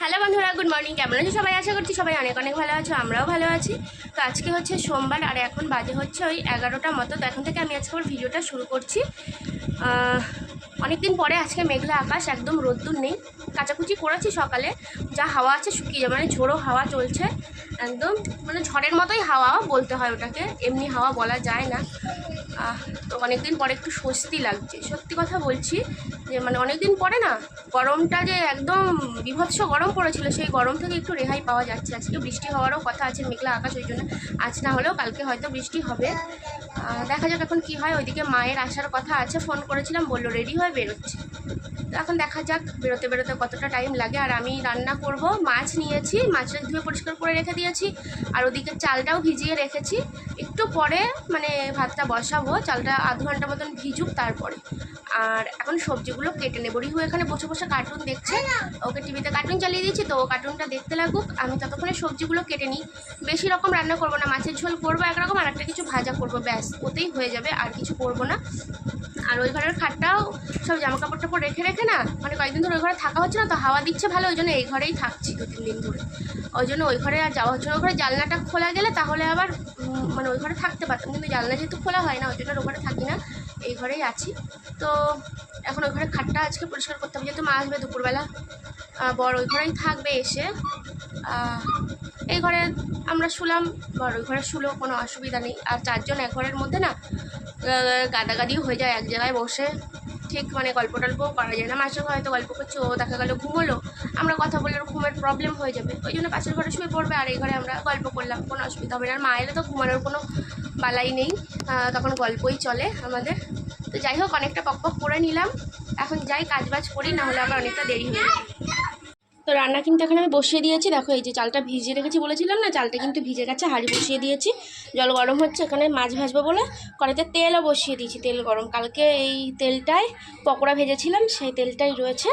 Hello বন্ধুরা good morning কেমন আছো সবাই? আশা করছি সবাই অনেক অনেক ভালো আছো, আমরাও ভালো আছি। তো আজকে হচ্ছে সোমবার, আর এখন বাজে হচ্ছে ওই এগারোটা মতো। তো এখন থেকে আমি আজকে আমার ভিডিওটা শুরু করছি। অনেক দিন পরে আজকে মেঘলা আকাশ, একদম রোদ্দুর নেই। কাচাকুচি করেছি সকালে, যা হাওয়া আছে শুকিয়ে যাবে মানে ঝোড়ো হাওয়া চলছে। একদম মানে ঝড়ের মতোই হাওয়া বলতে হয় ওটাকে, এমনি হাওয়া বলা যায় না। তো অনেকদিন পরে একটু স্বস্তি লাগছে। সত্যি কথা বলছি যে মানে অনেকদিন পরে না, গরমটা যে একদম বিভৎস গরম পড়েছিল, সেই গরম থেকে একটু রেহাই পাওয়া যাচ্ছে। আজকে বৃষ্টি হওয়ারও কথা আছে মেঘলা আকাশ, ওই জন্য আজ না হলেও কালকে হয়তো বৃষ্টি হবে। দেখা যাক এখন কি হয়, ওইদিকে মায়ের আসার কথা আছে, ফোন করেছিলাম, বলল রেডি হয়ে বেরোচ্ছে। তো এখন দেখা যাক বেরোতে বেরোতে কতটা টাইম লাগে, আর আমি রান্না করব, মাছ নিয়েছি, মাছটা ধুয়ে পরিষ্কার করে রেখে দিয়েছি, আর ওদিকে চালটাও ভিজিয়ে রেখেছি। একটু পরে মানে ভাতটা বসাবো, চালটা আধ ঘণ্টা মতন ভিজুক তারপরে। আর এখন সবজিগুলো কেটে নেব। রিহু এখানে বসে বসে কার্টুন দেখছে। ওকে টিভিতে কার্টুন চালিয়ে দিয়েছি, তো ও কার্টুনটা দেখতে লাগুক। আমি ততক্ষণে সবজিগুলো কেটে নিই। বেশি রকম রান্না করব না, মাছের ঝোল করব একরকম, আর একটা কিছু ভাজা করব, ব্যাস, ওতেই হয়ে যাবে, আর কিছু করব না। আর ওই ঘরের খাটটাও সব জামা কাপড় টাপড় রেখে রেখে না মানে কয়েকদিন ধরে ওই ঘরে থাকা হচ্ছে না, তো হাওয়া দিচ্ছে ভালো, ওই জন্য এই ঘরেই থাকছি দু তিন দিন ধরে। ওই জন্য ওই ঘরে আর যাওয়া হচ্ছে না। ওই ঘরে জানলাটা খোলা গেলে তাহলে আবার মানে ওই ঘরে থাকতে পারতাম, কিন্তু জানলা যেহেতু খোলা হয় না, ওই জন্য ওই ঘরে থাকি না, এই ঘরেই আছি। তো এখন ওই ঘরে খাটটা আজকে পরিষ্কার করতে হবে, যেহেতু মা আসবে দুপুরবেলা। বড় ওই ঘরেই থাকবে এসে। এই ঘরে আমরা শুলাম বড় ওই ঘরে শুলেও কোনো অসুবিধা নেই। আর চারজন এক ঘরের মধ্যে না গাদাগাদিও হয়ে যায় এক জায়গায় বসে। ঠিক মানে গল্প টল্পও করা যায় না। মাসে হয়তো গল্প করছে, ও দেখা গেলো ঘুমোলো। আমরা কথা বললে ঘুমের প্রবলেম হয়ে যাবে। ওই জন্য পাশের ঘরে শুয়ে পড়বে, আর এই ঘরে আমরা গল্প করলাম, কোনো অসুবিধা হবে না। আর মা এলে তো ঘুমানোর কোনো বালাই নেই। তখন গল্পই চলে আমাদের। তো যাই হোক, অনেকটা পক পক করে নিলাম। এখন যাই, কাজবাজ করি না হলে আবার অনেকটা দেরি হয়ে তো রান্না কিন্তু এখানে আমি বসিয়ে দিয়েছি। দেখো, এই যে চালটা ভিজিয়ে রেখেছি বলেছিলাম না, চালটা কিন্তু ভিজে গেছে, হাঁড়ি বসিয়ে দিয়েছি। জল গরম হচ্ছে, এখানে মাছ ভাজবো বলে কড়াইতে তেলও বসিয়ে দিয়েছি, তেল গরম। কালকে এই তেলটায় পকোড়া ভেজেছিলাম, সেই তেলটাই রয়েছে।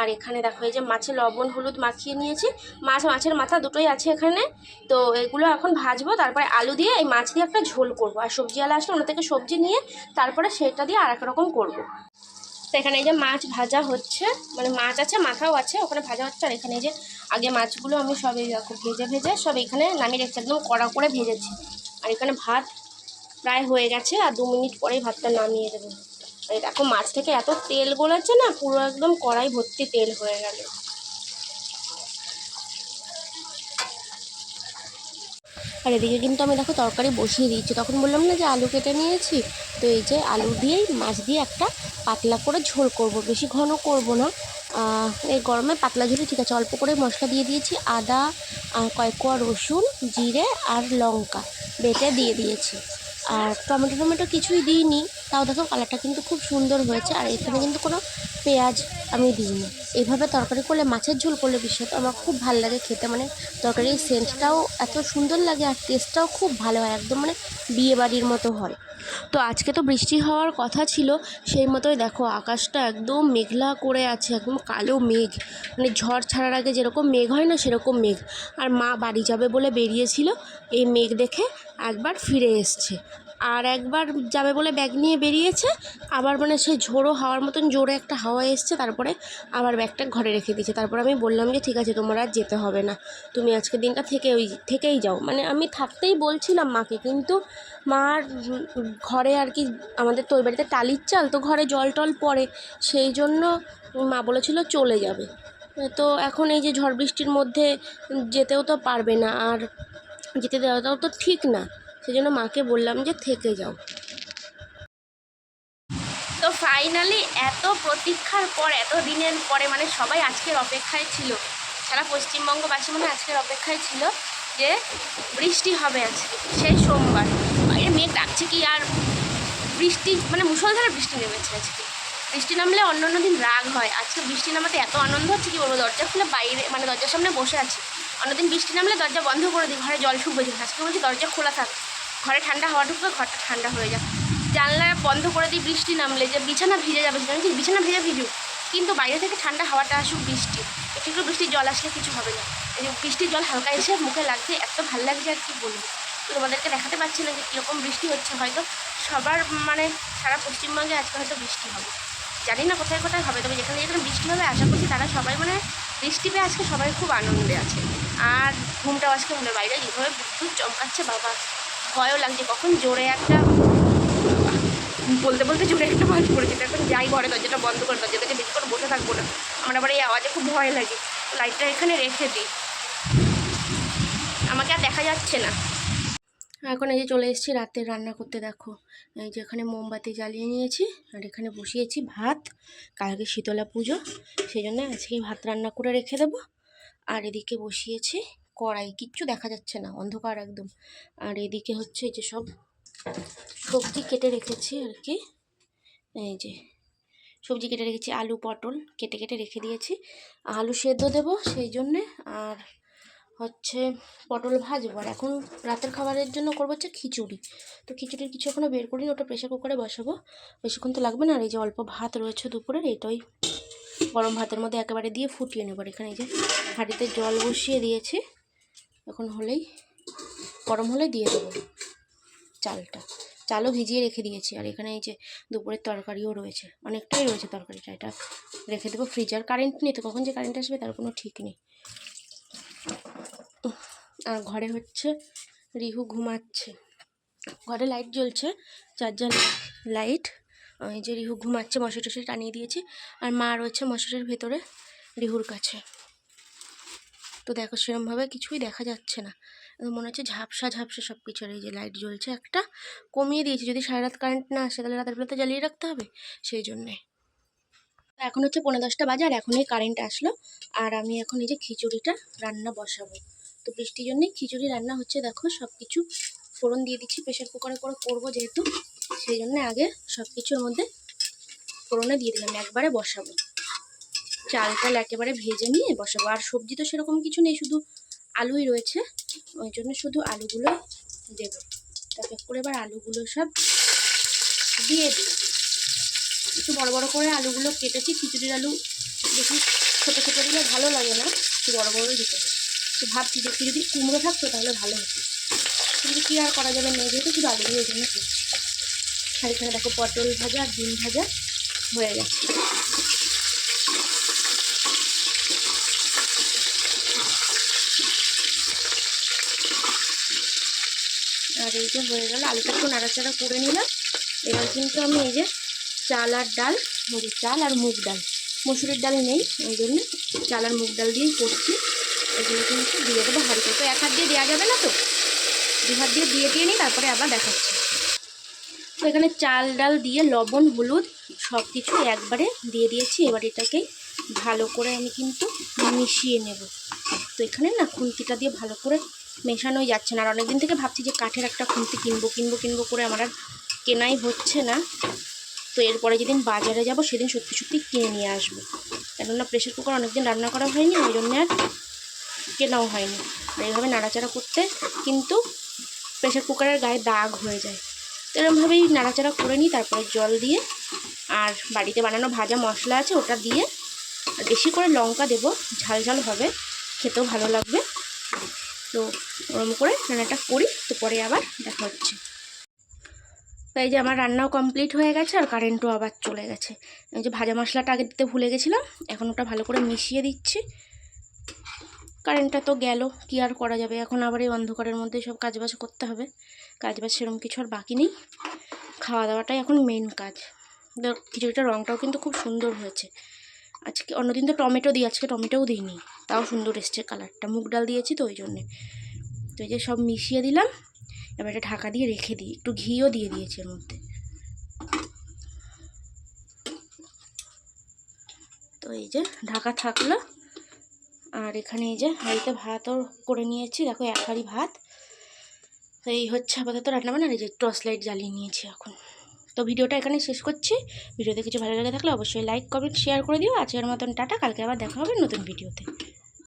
আর এখানে দেখো, এই যে মাছে লবণ, হলুদ মাখিয়ে নিয়েছি। মাছ, মাছের মাথা দুটোই আছে এখানে। তো এগুলো এখন ভাজবো, তারপরে আলু দিয়ে এই মাছ দিয়ে একটা ঝোল করব। আর সবজিওয়ালা আসলে ওনা থেকে সবজি নিয়ে তারপরে সেটা দিয়ে আর এক রকম করব। এখানে এই যে মাছ ভাজা হচ্ছে মানে মাছ আছে, মাথাও আছে, ওখানে ভাজা হচ্ছে, আর এখানে যে আগে মাছগুলো আমি সব এই ভেজে ভেজে সব এখানে নামিয়ে রেখেছি, একদম কড়া করে ভেজেছি। আর এখানে ভাত প্রায় হয়ে গেছে, আর দু মিনিট পরেই ভাতটা নামিয়ে দেবো। আর দেখো মাছ থেকে এত তেল গলেছে না, পুরো একদম কড়াই ভর্তি তেল হয়ে গেল। আর এদিকে কিন্তু আমি দেখো তরকারি বসিয়ে দিয়েছি। তখন বললাম না যে আলু কেটে নিয়েছি। তো এই যে আলু দিয়েই মাছ দিয়ে একটা পাতলা করে ঝোল করব। বেশি ঘন করব না। এই গরমে পাতলা ঝোলে ঠিক আছে। অল্প করে মশলা দিয়ে দিয়েছি। আদা কয়েক কোয়া রসুন, জিরে আর লঙ্কা বেটে দিয়ে দিয়েছি। আর টমেটো টমেটো কিছুই দিইনি। তাও দেখো কালারটা কিন্তু খুব সুন্দর হয়েছে। আর এখানে কিন্তু কোনো পেঁয়াজ আমি দিইনি। এইভাবে তরকারি করলে, মাছের ঝোল করলে বিশেষত আমার খুব ভালো লাগে খেতে। মানে তরকারির সেন্টটাও এত সুন্দর লাগে আর টেস্টটাও খুব ভালো হয়, একদম মানে বিয়ে বাড়ির মতো হয়। তো আজকে তো বৃষ্টি হওয়ার কথা ছিল, সেই মতোই দেখো আকাশটা একদম মেঘলা করে আছে, একদম কালো মেঘ। মানে ঝড় ছাড়ার আগে যেরকম মেঘ হয় না, সেরকম মেঘ। আর মা বাড়ি যাবে বলে বেরিয়েছিল, এই মেঘ দেখে একবার ফিরে এসছে। আর একবার যাবে বলে ব্যাগ নিয়ে বেরিয়েছে। আবার মানে সে ঝোড়ো হাওয়ার মতন জোরে একটা হাওয়া এসছে, তারপরে আবার ব্যাগটা ঘরে রেখে দিয়েছে। তারপর আমি বললাম যে, ঠিক আছে, তোমার আর যেতে হবে না। তুমি আজকে দিনটা থেকে ওই, থেকেই যাও। মানে আমি থাকতেই বলছিলাম মাকে, কিন্তু মার ঘরে আর কি আমাদের তো ওই বাড়িতে টালির চাল, তো ঘরে জল টল পড়ে। সেই জন্য মা বলেছিল চলে যাবে। তো এখন এই যে ঝড় বৃষ্টির মধ্যে যেতেও তো পারবে না, আর যেতে দেওয়াটাও তো ঠিক না। সেই জন্য মাকে বললাম যে থেকে যাও। তো ফাইনালি এত প্রতীক্ষার পর, এত দিনের পরে মানে সবাই আজকের অপেক্ষায় ছিল, সারা পশ্চিমবঙ্গবাসী মানে আজকের অপেক্ষায় ছিল যে বৃষ্টি হবে আজকে, সেই সোমবার। বাইরে মেঘ ডাকছে কি আর বৃষ্টি মানে মুষলধারে বৃষ্টি নেমেছে আজকে। বৃষ্টি নামলে অন্য অন্য দিন রাগ হয়, আজকে বৃষ্টি নামাতে এত আনন্দ হচ্ছে কি বলব, দরজা খুলে বাইরে মানে দরজার সামনে বসে আছি। অন্যদিন বৃষ্টি নামলে দরজা বন্ধ করে দিই, ঘরে জল শুকবে আজকে বলছি দরজা খোলা থাক। ঘরে ঠান্ডা হাওয়া ঢুকবে, ঘরটা ঠান্ডা হয়ে যাক জানলা বন্ধ করে দিই বৃষ্টি নামলে যে বিছানা ভিজে যাবে কি? বিছানা ভিজে ভিজুক। কিন্তু বাইরে থেকে ঠান্ডা হাওয়াটা আসুক বৃষ্টি একটু একটু বৃষ্টির জল আসলে কিছু হবে না। এই যে বৃষ্টির জল হালকা এসে মুখে লাগছে, এত ভালো লাগছে আর কি বলব। তোমাদেরকে দেখাতে পারছি না যে কীরকম বৃষ্টি হচ্ছে, হয়তো সবার মানে সারা পশ্চিমবঙ্গে আজকে হয়তো বৃষ্টি হবে। জানি না কোথায় কোথায় হবে, তবে যেখানে যেখানে বৃষ্টি হবে, আশা করছি তারা সবাই মানে বৃষ্টি পেয়ে আজকে সবাই খুব আনন্দে আছে। আর ঘুমটাও আজকে হলো বাইরে যেভাবে বিদ্যুৎ চমকাচ্ছে বাবা। ভয়ও লাগছে। কখন জোরে একটা বলতে বলতে জোরে একটা মাছ পড়েছে। এখন যাই ঘরে দরজাটা বন্ধ করে দরজা কাছে বেশি করে বসে থাকব না। আমার আবার এই আওয়াজে খুব ভয় লাগে। লাইটটা এখানে রেখে দিই আমাকে আর দেখা যাচ্ছে না। এখন এই যে চলে এসেছি রাতে রান্না করতে, দেখো। এই যে এখানে মোমবাতি জ্বালিয়ে নিয়েছি, আর এখানে বসিয়েছি ভাত। কালকে শীতলা পুজো, সেই জন্য আজকেই ভাত রান্না করে রেখে দেবো। আর এদিকে বসিয়েছি কড়াই, কিচ্ছু দেখা যাচ্ছে না, অন্ধকার একদম। আর এদিকে হচ্ছে যে সব সবজি কেটে রেখেছি আর কি। এই যে সবজি কেটে রেখেছি, আলু, পটল কেটে কেটে রেখে দিয়েছি। আলু সেদ্ধ দেবো সেই জন্যে, আর হচ্ছে পটল ভাজবো। আর এখন রাতের খাবারের জন্য করব হচ্ছে খিচুড়ি। তো খিচুড়ির কিছু এখনও বের করিনি, ওটা প্রেশার কুকারে বসাবো। বেশিক্ষণ তো লাগবে না, আর এই যে অল্প ভাত রয়েছে দুপুরের, এটাই গরম ভাতের মধ্যে একেবারে দিয়ে ফুটিয়ে নেব। আর এখানে এই যে হাঁড়িতে জল বসিয়ে দিয়েছি। এখন হলেই, গরম হলে দিয়ে দেবো চালটা। চালও ভিজিয়ে রেখে দিয়েছি। আর এখানে এই যে দুপুরের তরকারিও রয়েছে। অনেকটাই রয়েছে তরকারিটা। এটা রেখে দেবো ফ্রিজার কারেন্ট নেই তো, কখন যে কারেন্ট আসবে তার কোনো ঠিক নেই। আর ঘরে হচ্ছে রিহু ঘুমাচ্ছে। ঘরে লাইট জ্বলছে চার্জার লাইট এই যে রিহু ঘুমাচ্ছে মশারি টশারি টানিয়ে দিয়েছি। আর মা রয়েছে মশারির ভেতরে রিহুর কাছে। তো দেখো সেরমভাবে কিছুই দেখা যাচ্ছে না। মনে হচ্ছে ঝাপসা ঝাপসা সব কিছু এই যে লাইট জ্বলছে একটা, কমিয়ে দিয়েছি। যদি সারা রাত কারেন্ট না আসে তাহলে রাতের বেলা তো জ্বালিয়ে রাখতে হবে? সেই জন্যে। এখন হচ্ছে পনেরো দশটা বাজে আর এখনই কারেন্ট আসলো। আর আমি এখন এই যে খিচুড়িটা রান্না বসাবো। তো বৃষ্টির জন্যই খিচুড়ি রান্না হচ্ছে দেখো সব কিছু ফোড়ন দিয়ে দিচ্ছি প্রেশার কুকারে করে করব যেহেতু। সেই জন্য আগে সব কিছুর মধ্যে ফোড়নে দিয়ে দিলাম, একবারে বসাবো। চাল টাল একেবারে ভেজে নিয়ে বসাবো। আর সবজি তো সেরকম কিছু নেই, শুধু আলুই রয়েছে। ওই জন্য শুধু আলুগুলো দেবো। তারপর করে এবার আলুগুলো সব দিয়ে দিই। একটু বড় বড় করে আলুগুলো কেটেছি, খিচুড়ির আলু বেশি ছোটো ছোটো দিলে ভালো লাগে না, একটু বড় বড় দিতে তো ভাবছি যে যদি কুমড়ো থাকতো তাহলে ভালো হতো। কিন্তু কী আর করা যাবে? না যেহেতু শুধু আলু দিয়ে ওই জন্য করছি। আর এখানে দেখো পটল ভাজা ডিম ভাজা হয়ে গেছে। আর এই যে হয়ে গেল, আলুটা একটু নাড়াচাড়া করে নিলাম। এবার কিন্তু আমি এই যে চাল আর ডাল চাল আর মুগ ডাল, মসুরির ডাল নেই ওই জন্য চাল আর মুগ ডাল দিয়েই করছি। এগুলো কিন্তু দিয়ে দেবো হাঁড়িতে। তো এক হাত দিয়ে দেওয়া যাবে না তো? দু হাত দিয়ে দিয়ে দিয়ে নিই তারপরে আবার দেখাচ্ছি। তো এখানে চাল, ডাল দিয়ে লবণ, হলুদ সব কিছু একবারে দিয়ে দিয়েছি। এবার এটাকে ভালো করে আমি কিন্তু মিশিয়ে নেব। তো এখানে না খুন্তিটা দিয়ে ভালো করে মেশানোই যাচ্ছে না। আর অনেকদিন থেকে ভাবছি যে কাঠের একটা খুন্তি কিনবো কিনবো কিনবো করে আমার আর কেনাই হচ্ছে না। তো এরপরে যেদিন বাজারে যাব সেদিন সত্যি সত্যি কিনে নিয়ে আসব। কেননা প্রেশার কুকার অনেকদিন রান্না করা হয়নি, ওই জন্য আর কেনাও হয়নি। আর এইভাবে নাড়াচাড়া করতে কিন্তু প্রেশার কুকারের গায়ে দাগ হয়ে যায়। তো এরকমভাবেই নাড়াচাড়া করে নিই, তারপরে জল দিয়ে আর বাড়িতে বানানো ভাজা মশলা আছে ওটা দিয়ে বেশি করে লঙ্কা দেবো, ঝাল ঝাল হবে, খেতেও ভালো লাগবে। তো ওরম করে রান্নাটা করি, তো পরে আবার দেখা হচ্ছে। তো এই যে আমার রান্নাও কমপ্লিট হয়ে গেছে আর কারেন্টও আবার চলে গেছে। এই যে ভাজা মশলাটা আগে দিতে ভুলে গেছিলাম, এখন ওটা ভালো করে মিশিয়ে দিচ্ছি। কারেন্টটা তো গেল, কি আর করা যাবে? এখন আবার এই অন্ধকারের মধ্যে সব কাজবাজ করতে হবে। কাজবাজ সেরকম কিছু আর বাকি নেই। খাওয়া দাওয়াটাই এখন মেন কাজ। তো খিচুড়িটার রঙটাও কিন্তু খুব সুন্দর হয়েছে। আজকে অন্যদিন তো টমেটো দিই, আজকে টমেটোও দিইনি। তাও সুন্দর এসছে কালারটা। মুগ ডাল দিয়েছি তো ওই জন্যে তো এই যে সব মিশিয়ে দিলাম। এবার এটা ঢাকা দিয়ে রেখে দিই। একটু ঘিও দিয়ে দিয়েছি এর মধ্যে। তো এই যে ঢাকা থাকল। আর এখানে এই যে হাঁড়িতে ভাতও করে নিয়েছি। দেখো, এক হাঁড়ি ভাত। তো এই হচ্ছে আপাতত রান্না বান্না। এই যে টর্চ লাইট জ্বালিয়ে নিয়েছি এখন। তো ভিডিওটা এখানে শেষ করছি। ভিডিওতে কিছু ভালো লেগে থাকলে অবশ্যই লাইক কমেন্ট শেয়ার করে দিও। আজকের মতন টাটা, কালকে আবার দেখা হবে নতুন ভিডিওতে